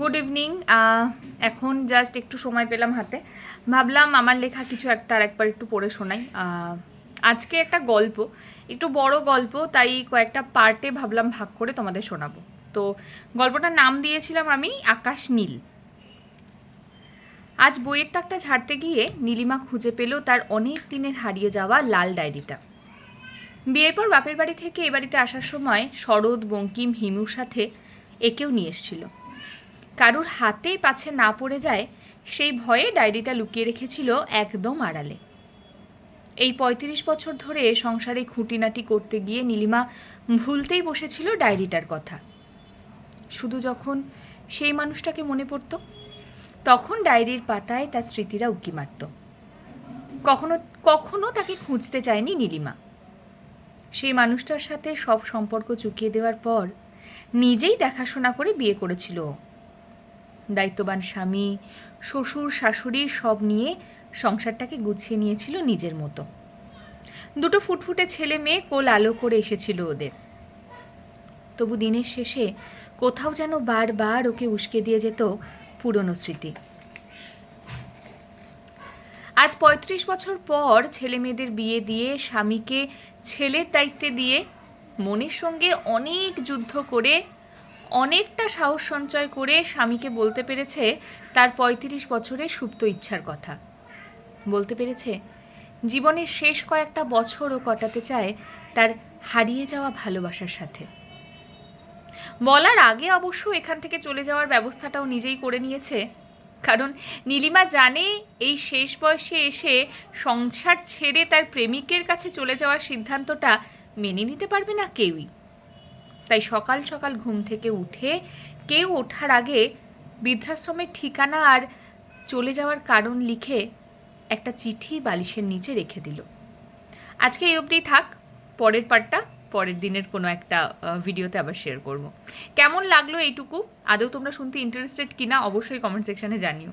Good evening এখন just একটু সময় পেলাম হাতে। ভাবলাম আমার লেখা কিছু একটা আর একবার একটু পড়ে শোনাই। আজকে একটা গল্প, একটু বড় গল্প, তাই কয়েকটা পার্টে ভাবলাম ভাগ করে তোমাদের শোনাবো। তো গল্পটার নাম দিয়েছিলাম আমি, আকাশ নীল। আজ বইয়ের তাকটা ঝাড়তে গিয়ে নীলিমা খুঁজে পেল তার অনেক দিনের হারিয়ে যাওয়া লাল ডায়েরিটা। বিয়ের পর বাপের বাড়ি থেকে এ বাড়িতে আসার সময় শরৎ, বঙ্কিম, হিমুর সাথে একেও নিয়ে এসেছিল। কারুর হাতে পাছে না পড়ে যায়, সেই ভয়ে ডায়েরিটা লুকিয়ে রেখেছিল একদম আড়ালে। এই পঁয়ত্রিশ বছর ধরে সংসারে খুঁটিনাটি করতে গিয়ে নীলিমা ভুলতেই বসেছিল ডায়েরিটার কথা। শুধু যখন সেই মানুষটাকে মনে পড়তো, তখন ডায়েরির পাতায় তার স্মৃতিরা উকি মারত। কখনো কখনো তাকে খুঁজতে চায়নি নীলিমা। সেই মানুষটার সাথে সব সম্পর্ক চুকিয়ে দেওয়ার পর নিজেই দেখাশোনা করে বিয়ে করেছিল ও। দায়িত্ববান স্বামী, শ্বশুর, শাশুড়ি সব নিয়ে সংসারটাকে গুছিয়ে নিয়েছিল নিজের মতো। দুটো ফুটফুটে ছেলে মেয়ে কোল আলো করে এসেছিল ওদের। তবু দিনের শেষে কোথাও যেন বারবার ওকে উস্কে দিয়ে যেত পুরনো স্মৃতি। আজ পঁয়ত্রিশ বছর পর ছেলে মেয়েদের বিয়ে দিয়ে স্বামীকে ছেলের দায়িত্বে দিয়ে মনের সঙ্গে অনেক যুদ্ধ করে অনেকটা সাহস সঞ্চয় করে স্বামীকে বলতে পেরেছে তার পঁয়ত্রিশ বছরের সুপ্ত ইচ্ছার কথা। বলতে পেরেছে, জীবনের শেষ কয়েকটা বছরও কটাতে চায় তার হারিয়ে যাওয়া ভালোবাসার সাথে। বলার আগে অবশ্য এখান থেকে চলে যাওয়ার ব্যবস্থাটাও নিজেই করে নিয়েছে। কারণ নীলিমা জানে এই শেষ বয়সে এসে সংসার ছেড়ে তার প্রেমিকের কাছে চলে যাওয়ার সিদ্ধান্তটা মেনে নিতে পারবে না কেউই। তাই সকাল সকাল ঘুম থেকে উঠে কেউ ওঠার আগে বৃদ্ধাশ্রমের ঠিকানা আর চলে যাওয়ার কারণ লিখে একটা চিঠি বালিশের নিচে রেখে দিল। আজকে এই অবধি থাক, পরের পার্টটা পরের দিনের কোনো একটা ভিডিওতে আবার শেয়ার করব। কেমন লাগল এইটুকু? আদৌ তোমরা শুনতে ইন্টারেস্টেড কিনা? অবশ্যই কমেন্ট সেকশানে জানিও।